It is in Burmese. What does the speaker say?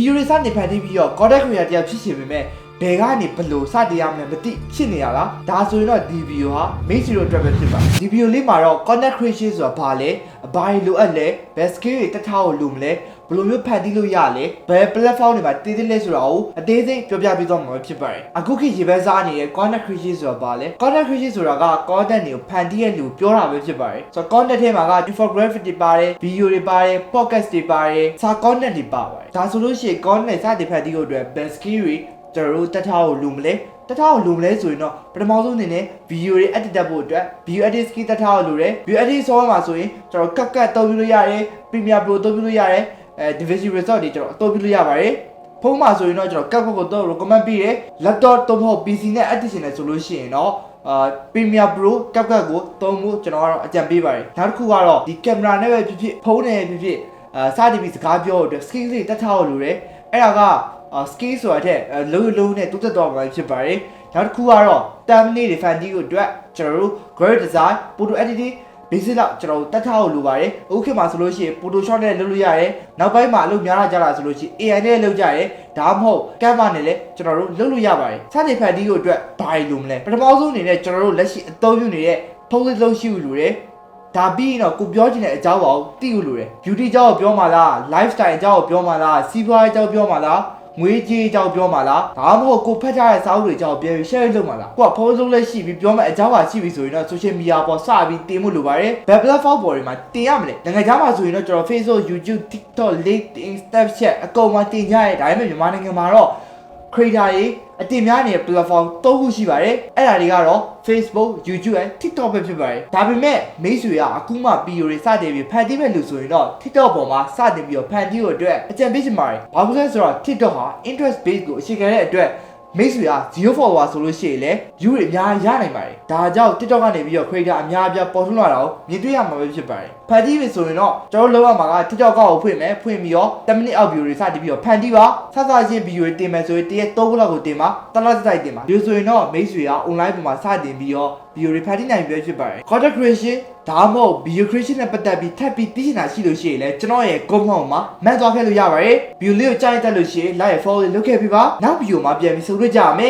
ဒီယိုတွေစတင်ဖန်တီးပြီးတော့ content creator တယောက်ဖြစ်ရှင်ပေမဲ့ဘယ်ကနေဘလို့စတင်ရမလဲမသိဖြစ်နေရလားဒါဆိုရင်တော့ဒီဗီဒီယိုဟာ main zero အတွက်ပဲဖြစ်ပါဒီဗီဒီယိုလေးမှာတော့ content creation ဆိုတာဘာလဲအဘာတွေလိုအပ်လဲဘယ် skill တွေတက်ထားဖို့လိုမလဲ ဘယ်လိုမျိုးဖန်တီးလို့ရလဲဘယ် platform တွေမှာတည်တည်လဲဆိုတာကိုအသေးစိတ်ပြောပြပေးသွားမှာဖြစ်ပါတယ်အခုခေတ်ရေပန်းစားနေတဲ့ content creation ဆိုတာဘာလဲ content creation ဆိုတာက content တွေကိုဖန်တီးရလူပြောတာပဲဖြစ်ပါတယ်ဆိုတော့ content ထဲမှာက infographic တွေပါတယ် video တွေပါတယ် podcast တွေပါတယ်စာ content တွေပါပါတယ်ဒါဆိုလို့ရှိရင် content စတင်ဖန်တီးဖို့အတွက် best skill တွေကျွန်တော်တို့တက်ထားဖို့လိုမလဲတက်ထားဖို့လိုမလဲဆိုရင်တော့ပထမဆုံးအနေနဲ့ video တွေ edit တက်ဖို့အတွက် video edit skill တက်ထားဖို့လိုတယ် video edit software မှာဆိုရင်ကျွန်တော်ကတ်ကတ်သုံးပြလို့ရတယ် Premiere Pro သုံးပြလို့ရတယ် အဲ DaVinci Resolve တွေကျွန်တော်အသုံးပြလို့ရပါတယ်ဖုန်းမှာဆိုရင်တော့ကျွန်တော်ကတ်ကွက်ကိုတော့ recommend ပေးတယ် laptop တော့မဟုတ် PC နဲ့ edit ရှင်တယ်ဆိုလို့ရှိရင်တော့အာ Premiere Pro ကတ်ကွက်ကိုသုံးဖို့ကျွန်တော်ကတော့အကြံပေးပါတယ်နောက်တစ်ခုကတော့ဒီ camera နဲ့ပဲဖြစ်ဖြစ်ဖုန်းနဲ့ပဲဖြစ်ဖြစ်အာစသည်ပြီးစကားပြောဖို့အတွက် skill တွေတက်ထားဖို့လိုတယ်အဲ့ဒါကအာ skill ဆိုတာတဲ့လုံးလုံးနဲ့တိုးတက်သွားမှာဖြစ်ပါတယ်နောက်တစ်ခုကတော့ thumbnail တွေ fan တီးကိုအတွက်ကျွန်တော်တို့ graphic design photo editing basic တော့ကျွန်တော်တို့တက်ထားဖို့လိုပါတယ်အခုခေတ်မှာဆိုလို့ရှိရင် Photoshop နဲ့လုပ်လို့ရတယ်နောက်ပိုင်းမှာအလုပ်များလာကြတာဆိုလို့ရှိရင် AI နဲ့လုပ်ကြရတယ်ဒါမှမဟုတ် Canva နဲ့လည်းကျွန်တော်တို့လုပ်လို့ရပါတယ်စတဲ့ဖန်တီးကိုအတွက်ဘာလို့မလဲပထမဆုံးအနေနဲ့ကျွန်တော်တို့လက်ရှိအသုံးပြုနေတဲ့ဖုန်းလေးလုံးရှိလို့ရတယ်ဒါပြီးရင်တော့ကိုပြောချင်တဲ့အကြောင်းပါကိုသိလို့ရတယ် beauty အကြောင်းကိုပြောမှလား lifestyle အကြောင်းကိုပြောမှလားစီးပွားရေးအကြောင်းပြောမှလား ငွေကြေးအကြောင်းပြောမှလားဒါမှမဟုတ်ကိုဖတ်ထားတဲ့စာအုပ်တွေအကြောင်းပြန်ပြီး share လုပ်မှလားကိုကဖုန်းလုံးလက်ရှိပြီးပြောမှအကြောင်းပါရှိပြီဆိုရင်တော့ social media ပေါ်စပြီးတင်မှုလိုပါတယ်ဘယ် platform ပေါ်တွေမှာတင်ရမလဲနိုင်ငံခြားမှာဆိုရင်တော့ကျွန်တော် Facebook YouTube TikTok LinkedIn Snapchat အကုန်မှာတင်ကြရဲဒါပေမဲ့မြန်မာနိုင်ငံမှာတော့ creator တွေအတင်များနေတဲ့ platform ၃ခုရှိပါတယ်အဲ့ဒါတွေကတော့ Facebook YouTube နဲ့ TikTok ပဲဖြစ်ပါတယ်ဒါပေမဲ့မိတ်ဆွေကအခုမှ video တွေစတင်ပြီးဖန်တီးမဲ့လူဆိုရင်တော့ TikTok ပေါ်မှာစတင်ပြီးတော့ဖန်တီးဖို့အတွက်အကြံပေးချင်ပါတယ်ဘာလို့လဲဆိုတော့ TikTok ဟာ interest base ကိုအခြေခံတဲ့အတွက် မိတ်ဆွေက0 follower ဆိုလို့ရှိရင်လည်း view တွေအများကြီးရနိုင်ပါတယ်ဒါကြောင့် TikTok ကနေပြီးတော့ creator အများအပြားပေါ်ထွန်းလာတာကိုမြင်တွေ့ရမှာပဲဖြစ်ပါတယ်ဖန်တီးပြီဆိုရင်တော့ကျွန်တော်တို့လောက်ရမှာက TikTok ကောက်ကိုဖွင့်မယ်ဖွင့်ပြီးတော့10မိနစ်အောက် view တွေစတင်ပြီးတော့ဖန်တီးပါစစချင်း video တွေတင်မယ်ဆိုရင်တရက်3ဘလောက်ကိုတင်ပါတလားစတိုက်တင်ပါဒီဆိုရင်တော့မိတ်ဆွေက online ပေါ်မှာစတင်ပြီးတော့ video တွေဖန်တီးနိုင်ပြီဖြစ်ပါတယ် content creation ဒါမှမဟုတ် video creation နဲ့ပတ်သက်ပြီးထပ်ပြီးသိချင်တာရှိလို့ရှိရင်လည်းကျွန်တော်ရဲ့ comment မှာမှတ်သွားခဲ့လို့ရပါတယ် video လေးကိုကြားရတတ်လို့ရှိရင် like follow လုပ်ခဲ့ပြီးပါနောက် video မှာပြန်ပြီးဆုံတွေ့ကြရမယ်